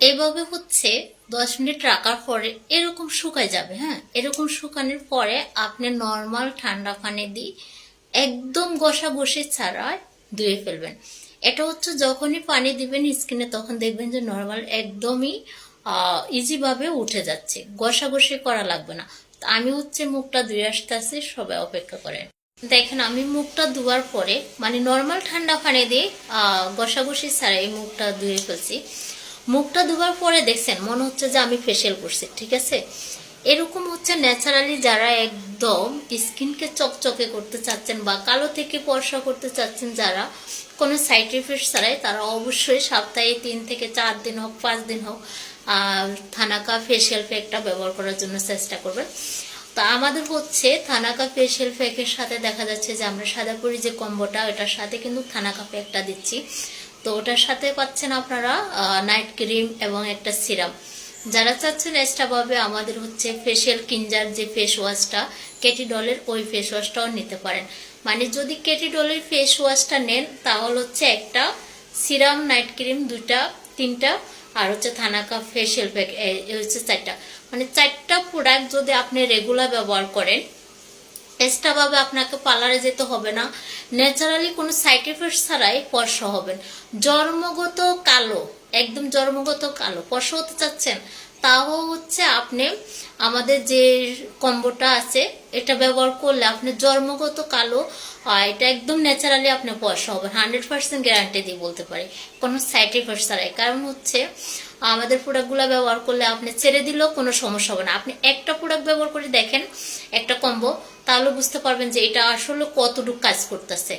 এভাবে হচ্ছে দশ মিনিট রাখার পরে এরকম শুকায় যাবে হ্যাঁ? এরকম শুকানোর পরে আপনি নর্মাল ঠান্ডা পানি দিয়ে একদম ঘষা ঘষে ছাড়ায় ধুয়ে ফেলবেন। এটা হচ্ছে যখনই পানি দিবেন স্কিনে, তখন দেখবেন যে নর্মাল একদমই ইজিভাবে উঠে যাচ্ছে। ঘষাঘষি করা লাগবে না। আমি হচ্ছে মুখটা ধুয়ে আসতে আসি সবাই অপেক্ষা করেন। দেখেন, আমি মুখটা ধোয়ার পরে মানে নর্মাল ঠান্ডা পানি দিয়ে ঘষাঘষি ছাড়াই মুখটা ধুয়ে ফেলছি। মুখটা ধোয়ার পরে দেখছেন, মনে হচ্ছে যে আমি ফেসিয়াল করছি, ঠিক আছে? এরকম হচ্ছে ন্যাচারালি যারা একদম স্কিনকে চকচকে করতে চাচ্ছেন বা কালো থেকে পর্সা করতে চাচ্ছেন যারা, কোনো সাইড ইফেক্ট ছাড়াই তারা অবশ্যই সপ্তাহে তিন থেকে চার দিন হোক, পাঁচ দিন হোক থানাকা ফেসিয়াল প্যাকটা ব্যবহার করার জন্য চেষ্টা করবেন। তা আমাদের হচ্ছে থানাকা ফেসিয়াল প্যাকের সাথে দেখা যাচ্ছে যে আমরা সাদাপুরি যে কম্বোটা, ওটার সাথে কিন্তু থানাকা প্যাকটা দিচ্ছি। তো ওটার সাথে পাচ্ছেন আপনারা নাইট ক্রিম এবং একটা সিরাম যারা চাচ্ছেন এক্সট্রাভাবে আমাদের হচ্ছে ফেসিয়াল কিঞ্জার যে ফেস ওয়াশটা কেটিডলের ওই ফেস ওয়াশটাও নিতে পারেন। মানে যদি কেটিডলের ফেস ওয়াশটা নেন, তাহলে হচ্ছে একটা সিরাম নাইট ক্রিম দুটা তিনটা, আর হচ্ছে থানাকা ফেসিয়াল প্যাক হচ্ছে চারটা। মানে চারটা প্রোডাক্ট যদি আপনি রেগুলার ব্যবহার করেন এক্সট্রাভাবে আপনাকে পার্লারে যেতে হবে না। ন্যাচারালি কোনো সাইড এফেক্ট ছাড়াই ফর্সা হবেন। জন্মগত কালো, একদম জন্মগত কালো, ফর্সা হতে চাচ্ছেন, তাও হচ্ছে আপনি আমাদের যে কম্বোটা আছে, এটা ব্যবহার করলে আপনি জন্মগত কালো এটা একদম ন্যাচারালি আপনি ফর্সা হবেন। হান্ড্রেড পার্সেন্ট গ্যারান্টি দিয়ে বলতে পারি। কোনো সাইড এফেক্ট ছাড়াই। কারণ হচ্ছে আমাদের প্রোডাক্টগুলো ব্যবহার করলে আপনি ছেড়ে দিলেও কোনো সমস্যা হবে না। আপনি একটা প্রোডাক্ট ব্যবহার করে দেখেন, একটা কম্বো তাহলে বুঝতে পারবেন যে এটা আসলে কতটুকু কাজ করতেছে।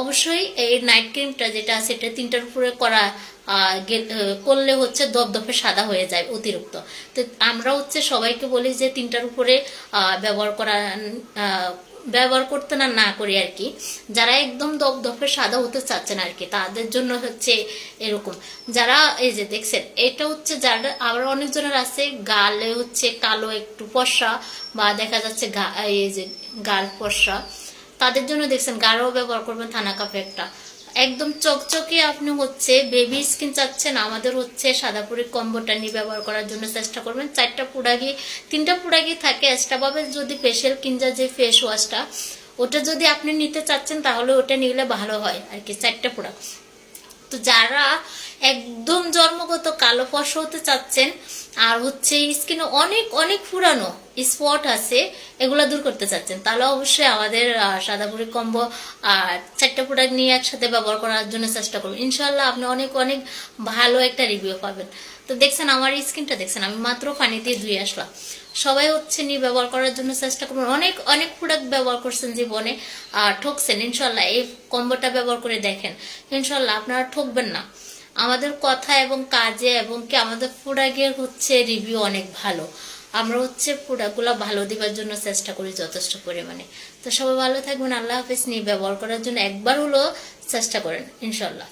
অবশ্যই এই নাইট ক্রিমটা যেটা আছে, এটা তিনটার উপরে করা করলে হচ্ছে দপদপে সাদা হয়ে যায় অতিরিক্ত। তো আমরা হচ্ছে সবাইকে বলি যে তিনটার উপরে ব্যবহার করা ব্যবহার করতে না না করি আর কি। যারা একদম দপদপে সাদা হতে চাচ্ছেন আর কি, তাদের জন্য হচ্ছে এরকম। যারা, এই যে দেখছেন, এটা হচ্ছে যারা, আবার অনেকজনের আছে, গালে হচ্ছে কালো একটু পশা বা দেখা যাচ্ছে গা- এই যে গাল পশা তাদের জন্য দেখছেন গাঢ় ব্যবহার করবেন থানা কাপে একটা একদম চকচকে আপনি হচ্ছে বেবি স্কিন চাচ্ছেন, আমাদের হচ্ছে সাদাপুরি কম্বোটা নিয়ে ব্যবহার করার জন্য চেষ্টা করবেন। চারটা পুডাগি তিনটা পুডাগি থাকে এক্সট্রাভাবে যদি ফেশিয়াল কিনজা যে ফেস ওয়াশটা ওটা যদি আপনি নিতে চাচ্ছেন তাহলে ওটা নিলে ভালো হয় আর কি, চারটা প্রোডাক্ট তো যারা একদম জন্মগত কালো ফস হতে চাচ্ছেন। আর হচ্ছে স্কিনে অনেক অনেক পুরানো স্পট আছে, এগুলো দূর করতে চাচ্ছেন। তাহলে অবশ্যই আমাদের সাদাপুরি কম্বো আর চারটা প্রোডাক্ট নিয়ে একসাথে ব্যবহার করার জন্য চেষ্টা করুন ইনশাল্লাহ আপনি অনেক অনেক ভালো একটা রিভিউ পাবেন। তো দেখছেন আমার স্কিনটা দেখছেন আমি মাত্র পানি দিয়ে ধুয়ে আসলাম। সবাই হচ্ছে নিয়ে ব্যবহার করার জন্য চেষ্টা করবেন অনেক অনেক প্রোডাক্ট ব্যবহার করছেন জীবনে, আর ঠকছেন। ইনশাল্লাহ এই কম্বোটা ব্যবহার করে দেখেন। ইনশাল্লাহ আপনারা ঠকবেন না। আমাদের কথা এবং কাজে এবং কি আমাদের প্রোডাক্টের হচ্ছে রিভিউ অনেক ভালো। আমরা হচ্ছে প্রোডাক্টগুলো ভালো দেবার জন্য চেষ্টা করি যথেষ্ট পরিমাণে। তো সবাই ভালো থাকবেন, আল্লাহ হাফিজ। নিয়ে ব্যবহার করার জন্য একবার হলেও চেষ্টা করেন ইনশাল্লাহ